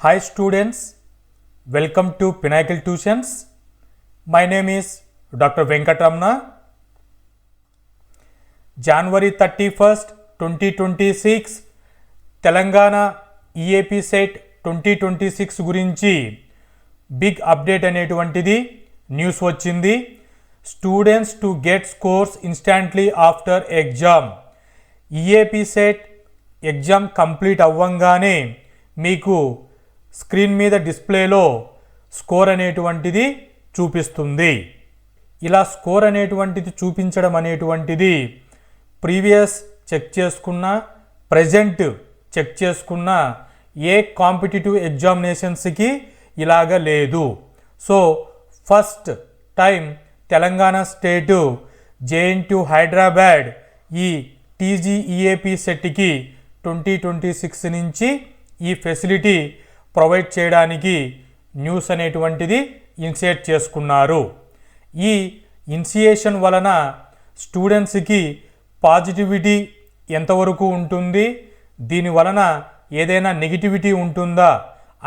Hi students welcome to Pinnacle tuitions my name is doctor Venkataramana January thirty first twenty twenty six Telangana EAPCET twenty twenty six గురించి big update అనేటువంటిది news వచ్చింది. Students to get scores instantly after exam EAPCET exam complete అవ్వంగానే మీకు screen మీద డిస్ప్లేలో score అనేటువంటిది చూపిస్తుంది. ఇలా score అనేటువంటిది చూపించడం అనేటువంటిది ప్రీవియస్ చెక్ చేసుకున్న ప్రజెంట్ చెక్ చేసుకున్న ఏ కాంపిటేటివ్ ఎగ్జామినేషన్స్కి ఇలాగ లేదు. So first time Telangana state JNTU Hyderabad ఈ టీజీఈఏపీ సెట్కి ట్వంటీ ట్వంటీ సిక్స్ నుంచి ఈ ఫెసిలిటీ ప్రొవైడ్ చేయడానికి న్యూస్ అనేటువంటిది ఇన్సియేట్ చేసుకున్నారు. ఈ ఇన్సియేషన్ వలన స్టూడెంట్స్కి పాజిటివిటీ ఎంతవరకు ఉంటుంది? దీని వలన ఏదైనా నెగిటివిటీ ఉంటుందా?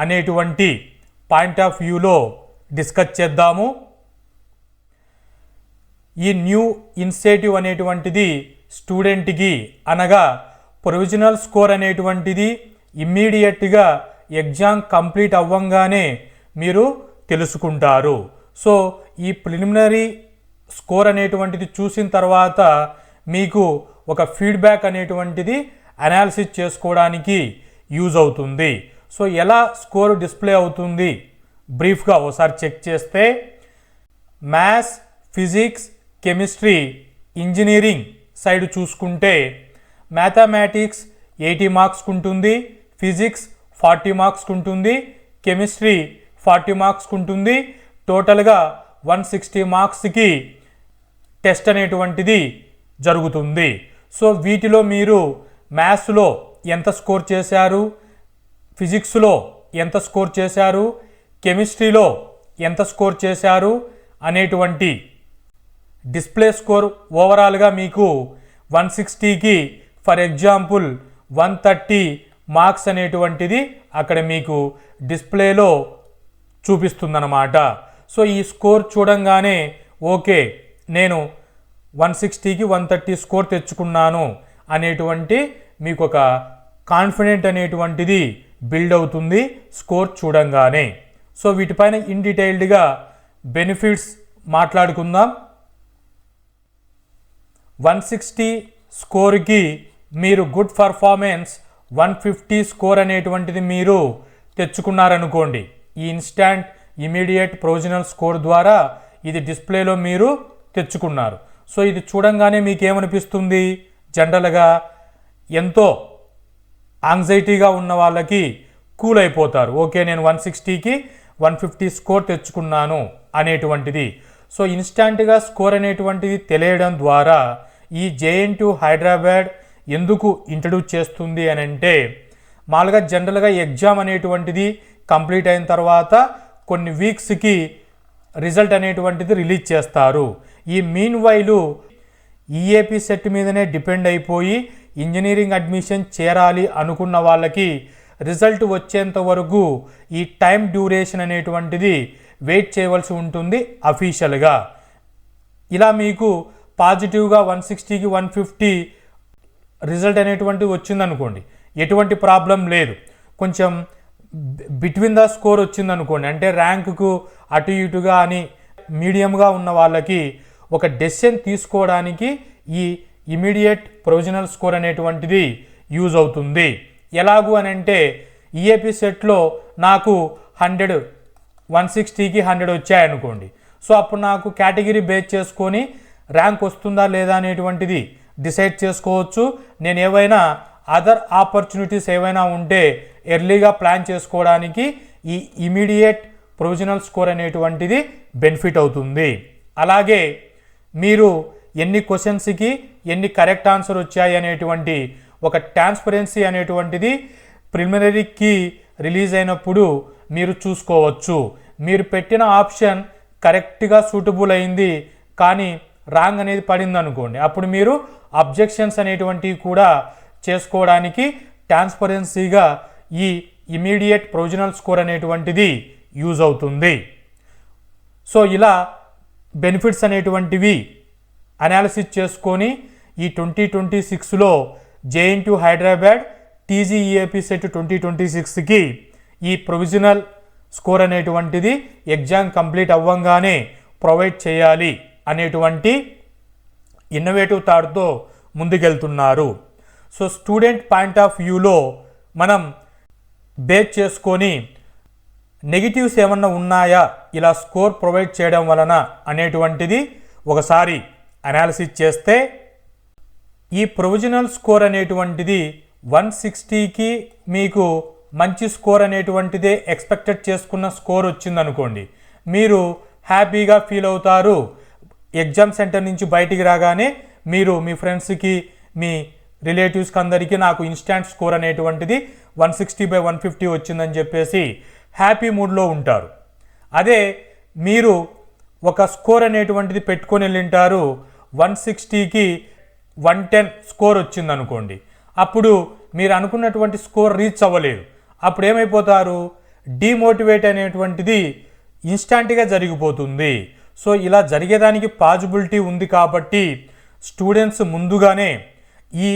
అనేటువంటి పాయింట్ ఆఫ్ వ్యూలో డిస్కస్ చేద్దాము. ఈ న్యూ ఇన్సేటివ్ అనేటువంటిది స్టూడెంట్కి అనగా ప్రొవిజనల్ స్కోర్ అనేటువంటిది ఇమ్మీడియట్గా ఎగ్జామ్ కంప్లీట్ అవ్వంగానే మీరు తెలుసుకుంటారు. సో ఈ ప్రిలిమినరీ స్కోర్ అనేటువంటిది చూసిన తర్వాత మీకు ఒక ఫీడ్బ్యాక్ అనేటువంటిది అనాలిసిస్ చేసుకోవడానికి యూజ్ అవుతుంది. సో ఎలా స్కోర్ డిస్ప్లే అవుతుంది? బ్రీఫ్గా ఒకసారి చెక్ చేస్తే maths physics chemistry engineering side చూసుకుంటే మ్యాథమెటిక్స్ ఎయిటీ మార్క్స్కి ఉంటుంది ఫిజిక్స్ ఫార్టీ మార్క్స్కి ఉంటుంది కెమిస్ట్రీ ఫార్టీ మార్క్స్కి ఉంటుంది టోటల్గా వన్ సిక్స్టీ మార్క్స్కి టెస్ట్ అనేటువంటిది జరుగుతుంది. సో వీటిలో మీరు మ్యాథ్స్లో ఎంత స్కోర్ చేశారు? ఫిజిక్స్లో ఎంత స్కోర్ చేశారు? కెమిస్ట్రీలో ఎంత స్కోర్ చేశారు? అనేటువంటి డిస్ప్లే స్కోర్ ఓవరాల్గా మీకు one సిక్స్టీకి for example one thirty marks అనేటువంటిది అక్కడ మీకు డిస్ప్లేలో చూపిస్తుందన్నమాట. సో ఈ స్కోర్ చూడంగానే ఓకే నేను వన్ సిక్స్టీకి వన్ థర్టీ స్కోర్ తెచ్చుకున్నాను అనేటువంటి మీకు ఒక కాన్ఫిడెంట్ అనేటువంటిది బిల్డ్ అవుతుంది స్కోర్ చూడంగానే. సో వీటిపైన ఇన్ డీటెయిల్డ్గా బెనిఫిట్స్ మాట్లాడుకుందాం. వన్ సిక్స్టీ స్కోర్కి మీరు good performance one fifty score అనేటువంటిది మీరు తెచ్చుకున్నారనుకోండి ఈ ఇన్స్టాంట్ ఇమీడియట్ ప్రొవిజనల్ స్కోర్ ద్వారా ఇది డిస్ప్లేలో మీరు తెచ్చుకున్నారు. సో ఇది చూడంగానే మీకేమనిపిస్తుంది? జనరల్గా ఎంతో యాంగ్జైటీగా ఉన్న వాళ్ళకి కూల్ అయిపోతారు ఓకే నేను వన్ సిక్స్టీకి వన్ ఫిఫ్టీ స్కోర్ తెచ్చుకున్నాను అనేటువంటిది. సో ఇన్స్టాంట్గా స్కోర్ అనేటువంటిది తెలియడం ద్వారా ఈ జేఎన్ టు హైదరాబాద్ ఎందుకు ఇంట్రడ్యూస్ చేస్తుంది అని అంటే మామూలుగా జనరల్గా ఎగ్జామ్ అనేటువంటిది కంప్లీట్ అయిన తర్వాత కొన్ని వీక్స్కి రిజల్ట్ అనేటువంటిది రిలీజ్ చేస్తారు. ఈ మీన్ వైలు ఈఏపీ సెట్ మీదనే డిపెండ్ అయిపోయి ఇంజనీరింగ్ అడ్మిషన్ చేరాలి అనుకున్న వాళ్ళకి రిజల్ట్ వచ్చేంత వరకు ఈ టైం డ్యూరేషన్ అనేటువంటిది వెయిట్ చేయవలసి ఉంటుంది అఫీషియల్గా ఇలా మీకు పాజిటివ్గా వన్ సిక్స్టీకి వన్ ఫిఫ్టీ రిజల్ట్ అనేటువంటిది వచ్చిందనుకోండి. ఎటువంటి ప్రాబ్లం లేదు. కొంచెం బిట్వీన్ ద స్కోర్ వచ్చిందనుకోండి. అంటే ర్యాంకుకు అటు ఇటుగా అని మీడియంగా ఉన్న వాళ్ళకి ఒక డెసిషన్ తీసుకోవడానికి ఈ ఇమీడియట్ ప్రొవిజనల్ స్కోర్ అనేటువంటిది యూజ్ అవుతుంది. ఎలాగూ అని అంటే ఈఏపీ సెట్లో నాకు హండ్రెడ్ వన్ సిక్స్టీకి హండ్రెడ్ వచ్చాయనుకోండి. సో అప్పుడు నాకు కేటగిరీ బేస్ చేసుకొని ర్యాంక్ వస్తుందా లేదా అనేటువంటిది డిసైడ్ చేసుకోవచ్చు. నేను ఏవైనా అదర్ ఆపర్చునిటీస్ ఏవైనా ఉంటే ఎర్లీగా ప్లాన్ చేసుకోవడానికి ఈ ఇమీడియట్ ప్రొవిజనల్ స్కోర్ అనేటువంటిది బెనిఫిట్ అవుతుంది. అలాగే మీరు ఎన్ని క్వశ్చన్స్కి ఎన్ని కరెక్ట్ ఆన్సర్ వచ్చాయి అనేటువంటి ఒక ట్రాన్స్పరెన్సీ అనేటువంటిది ప్రిలిమినరీకి రిలీజ్ అయినప్పుడు మీరు చూసుకోవచ్చు. మీరు పెట్టిన ఆప్షన్ కరెక్ట్గా సూటబుల్ అయింది కానీ రాంగ్ అనేది పడింది అనుకోండి అప్పుడు మీరు అబ్జెక్షన్స్ అనేటువంటివి కూడా చేసుకోవడానికి ట్రాన్స్పరెన్సీగా ఈ ఇమీడియట్ ప్రొవిజనల్ స్కోర్ అనేటువంటిది యూజ్ అవుతుంది. సో ఇలా బెనిఫిట్స్ అనేటువంటివి అనాలిసిస్ చేసుకొని ఈ ట్వంటీ ట్వంటీ సిక్స్లో JNT Hyderabad TGEAP CET twenty twenty సిక్స్కి ఈ ప్రొవిజనల్ స్కోర్ అనేటువంటిది ఎగ్జామ్ కంప్లీట్ అవ్వంగానే ప్రొవైడ్ చేయాలి అనేటువంటి ఇన్నోవేటివ్ థాట్తో ముందుకెళ్తున్నారు. సో స్టూడెంట్ పాయింట్ ఆఫ్ వ్యూలో మనం బేస్ చేసుకొని నెగిటివ్స్ ఏమన్నా ఉన్నాయా? ఇలా స్కోర్ ప్రొవైడ్ చేయడం వలన అనేటువంటిది ఒకసారి అనాలిసిస్ చేస్తే ఈ ప్రొవిజనల్ స్కోర్ అనేటువంటిది వన్ సిక్స్టీకి మీకు మంచి స్కోర్ అనేటువంటిదే ఎక్స్పెక్టెడ్ చేసుకున్న స్కోర్ వచ్చిందనుకోండి. మీరు హ్యాపీగా ఫీల్ అవుతారు. ఎగ్జామ్ సెంటర్ నుంచి బయటికి రాగానే మీరు మీ ఫ్రెండ్స్కి మీ రిలేటివ్స్కి అందరికీ నాకు ఇన్స్టాంట్ స్కోర్ అనేటువంటిది one sixty by one fifty వచ్చిందని చెప్పేసి హ్యాపీ మూడ్లో ఉంటారు. అదే మీరు ఒక స్కోర్ అనేటువంటిది పెట్టుకొని వెళ్ళింటారు వన్ సిక్స్టీకి వన్ టెన్ స్కోర్ వచ్చిందనుకోండి. అప్పుడు మీరు అనుకున్నటువంటి స్కోర్ రీచ్ అవ్వలేదు. అప్పుడు ఏమైపోతారు? డిమోటివేట్ అనేటువంటిది ఇన్స్టాంట్గా జరిగిపోతుంది. సో ఇలా జరిగేదానికి పాజిబిలిటీ ఉంది కాబట్టి స్టూడెంట్స్ ముందుగానే ఈ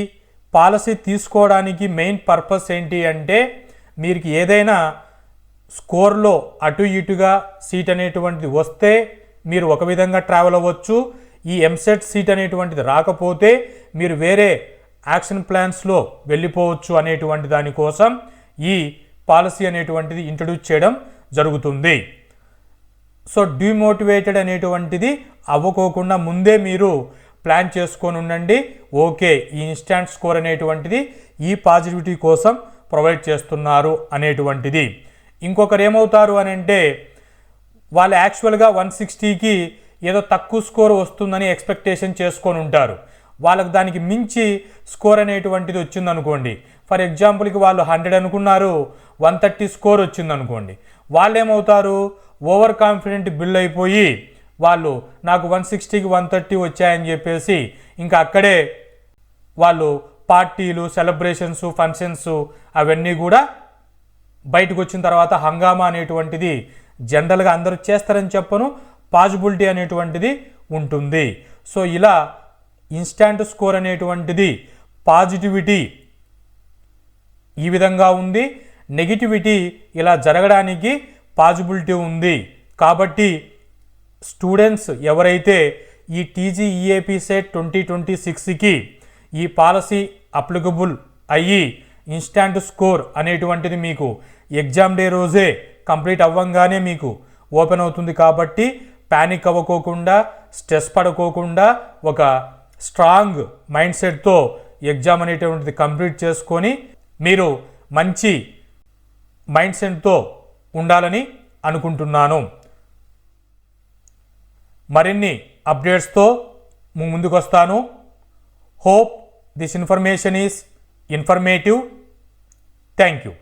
పాలసీ తీసుకోవడానికి మెయిన్ పర్పస్ ఏంటి అంటే మీరు ఏదైనా స్కోర్లో అటు ఇటుగా సీట్ అనేటువంటిది వస్తే మీరు ఒక విధంగా ట్రావెల్ అవ్వచ్చు. ఈ ఎంసెట్ సీట్ అనేటువంటిది రాకపోతే మీరు వేరే యాక్షన్ ప్లాన్స్లో వెళ్ళిపోవచ్చు అనేటువంటి దానికోసం ఈ పాలసీ అనేటువంటిది ఇంట్రడ్యూస్ చేయడం జరుగుతుంది. సో డిమోటివేటెడ్ అనేటువంటిది అవ్వకోకుండా ముందే మీరు ప్లాన్ చేసుకొని ఉండండి. ఓకే ఈ ఇన్స్టాంట్ స్కోర్ అనేటువంటిది ఈ పాజిటివిటీ కోసం ప్రొవైడ్ చేస్తున్నారు అనేటువంటిది. ఇంకొకరు ఏమవుతారు అని అంటే వాళ్ళు యాక్చువల్గా వన్ సిక్స్టీకి ఏదో తక్కువ స్కోర్ వస్తుందని ఎక్స్పెక్టేషన్ చేసుకొని ఉంటారు. వాళ్ళకి దానికి మించి స్కోర్ అనేటువంటిది వచ్చిందనుకోండి. ఫర్ ఎగ్జాంపుల్కి వాళ్ళు హండ్రెడ్ అనుకున్నారు వన్ థర్టీ స్కోర్ వచ్చిందనుకోండి. వాళ్ళు ఏమవుతారు ఓవర్ కాన్ఫిడెంట్ బిల్ అయిపోయి వాళ్ళు నాకు వన్ సిక్స్టీకి వన్ థర్టీ వచ్చాయని చెప్పేసి ఇంకా అక్కడే వాళ్ళు పార్టీలు సెలబ్రేషన్స్ ఫంక్షన్స్ అవన్నీ కూడా బయటకు వచ్చిన తర్వాత హంగామా అనేటువంటిది జనరల్గా అందరూ చేస్తారని చెప్పను పాజిబిలిటీ అనేటువంటిది ఉంటుంది. సో ఇలా ఇన్స్టాంట్ స్కోర్ అనేటువంటిది పాజిటివిటీ ఈ విధంగా ఉంది. నెగిటివిటీ ఇలా జరగడానికి పాజిబిలిటీ ఉంది. కాబట్టి స్టూడెంట్స్ ఎవరైతే ఈ టీజీఈఏపీ సెట్ ట్వంటీ ట్వంటీ సిక్స్కి ఈ పాలసీ అప్లికబుల్ అయ్యి ఇన్స్టాంట్ స్కోర్ అనేటువంటిది మీకు ఎగ్జామ్ డే రోజే కంప్లీట్ అవ్వంగానే మీకు ఓపెన్ అవుతుంది కాబట్టి ప్యానిక్ అవ్వకోకుండా స్ట్రెస్ పడుకోకుండా ఒక స్ట్రాంగ్ మైండ్ సెట్తో ఎగ్జామ్ అనేటువంటిది కంప్లీట్ చేసుకొని మీరు మంచి మైండ్ సెట్తో ఉండాలని అనుకుంటున్నాను. మరిన్ని అప్డేట్స్తో ముందుకు వస్తాను hope this information is informative thank you